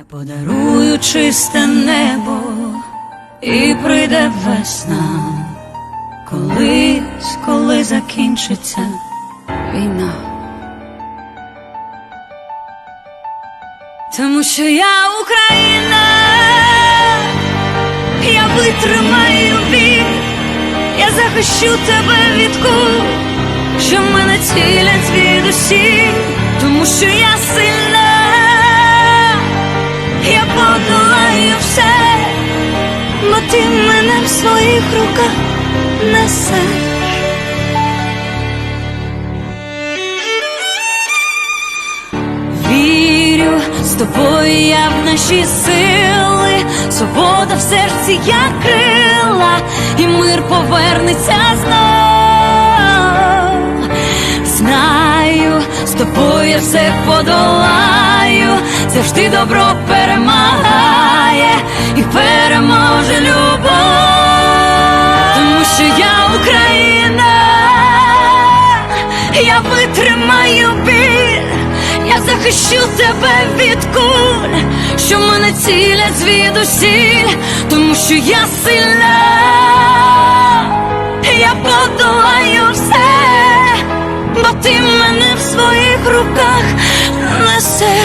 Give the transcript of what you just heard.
Я подарую чисте небо і прийде весна, колись, коли закінчиться війна. Тому що я Україна, я витримаю біль, я захищу тебе від кул, що мене цілять звідусіль, тому що я сильна, подолаю все, бо ти мене в своїх руках несеш. Вірю з тобою я в наші сили, свобода в серці як крила, і мир повернеться знов. Знаю, з тобою я все подолаю, завжди добро перемагає що я Україна, я витримаю біль. Я захищу тебе від куль, що мене цілять звідусіль, тому що я сильна, я подолаю все, бо ти мене в своїх руках несеш.